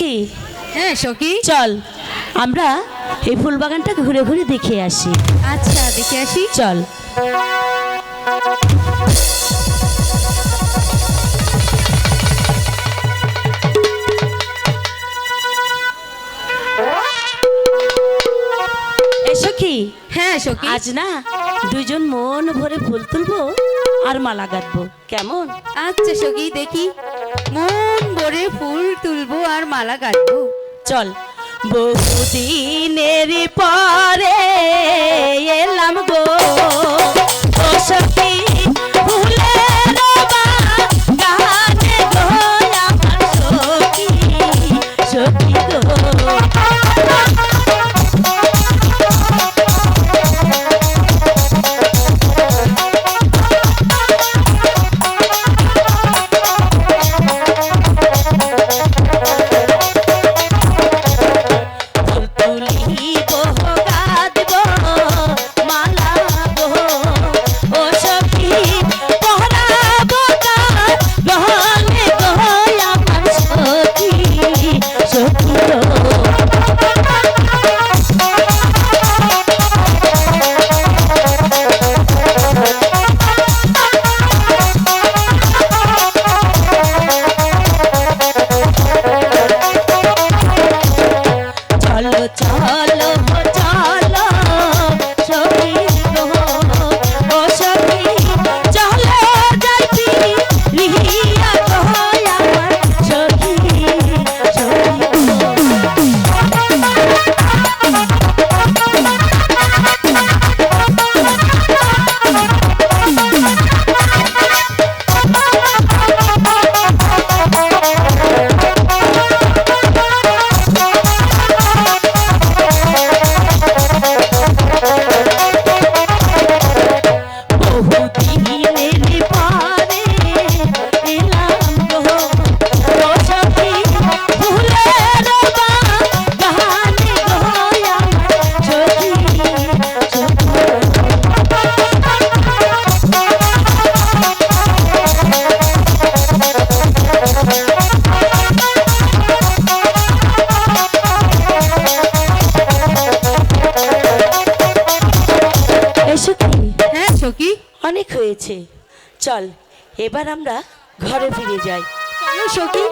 কি? হ্যাঁ সখী। চল আমরা এই ফুল বাগানটা ঘুরে ঘুরে দেখে আসি। আচ্ছা দেখে আসি। চল। হ্যাঁ সখী। আজ না দুজন মন ভরে ফুল তুলবো আর মালা গাঁথবো কেমন? আচ্ছা সখী দেখি। মন ভরে ফুল তুলবো আর মালা কাটবো চল বহুদিনের পরে এলাম গো। সখী অনেক হয়েছে। চল এবার আমরা ঘরে ফিরে যাই। চলো সখী।